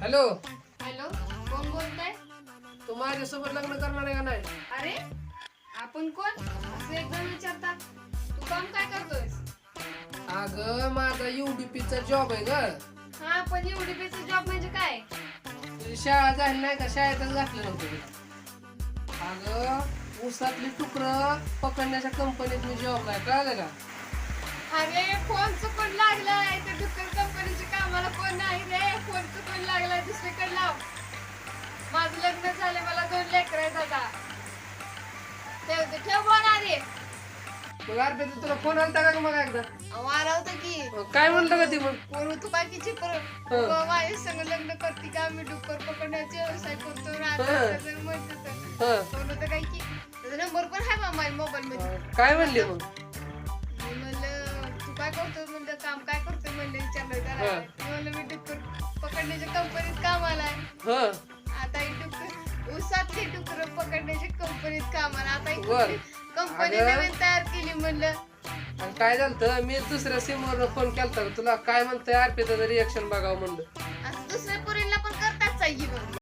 Hello. Hello कोण बोलताय? तू माझ्यासोबत लग्न करणार आहे का नाही? अरे आपण कोण? असं एकदम विचारता तू काम काय करतोयस? अगं माझा युडीपीचा जॉब आहे ग. हा पण युडीपीचा जॉब म्हणजे काय? तुझी शाळा झाली नाही का? शाळेतच घातलं नव्हतं तुला अगं ऊसातली तुकडं पकडण्याच्या कंपनीत मी जॉब आहे. कळलं का? अरे फोन चुकून नाही रे फोन चुकून लागलाय दुसरीकडे लाव. माझं लग्न झालं मला दोन लेकर आहेत आता. ठेव ते ठेव फोन आधी. मग अर्ध्या तुला फोन आलता का ग मग एकदा? आला होता की. काय म्हणलं का ती मग? तू बाकीची पर. हं. माझ्या संग लग्न करते का? मी डुक्कर पकडण्याचे व्यवसाय करतो हं. राहतो म्हणत हं. होतं काय की? त्याचा नंबर पण आहे मोबाईल मध्ये काय म्हणली मग? मी म्हणलं तू काय करतो म्हणलं? काम काय करतो म्हणलं? विचारलं. त्याला पकडण्याच्या कंपनीत कामाला आहे. ह. आता ही डुक्कर उसातली डुकर पकडण्याच्या कंपनीत कामाला. आता ही बर. कंपनी अगं. नवीन तयार केली म्हणलं. आणि काय झालं मी दुसऱ्या सिमवर फोन केलता तुला काय म्हणतंय अर्पिताचं रिएक्शन बघावं म्हणलं.